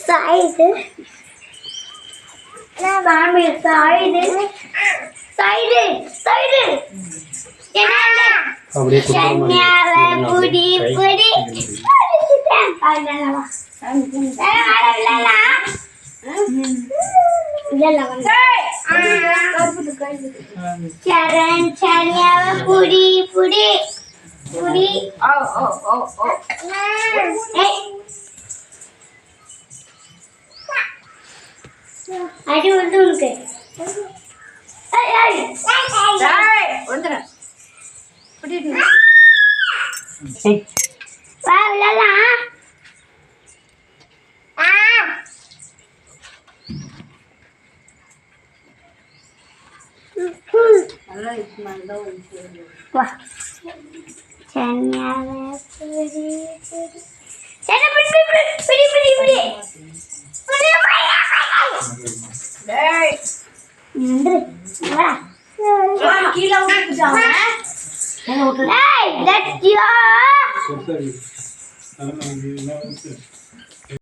Side மாமி side side side என்ன அப்படியே புடி புடி. சரண் சன்யாவ புடி புடி. ஓ ஓ ஓ ஓ ஏய். அடி வந்து உனக்கு ஏய், right man daw ang solo. Wah. Chanyala puri Hey. Hey, that's your. You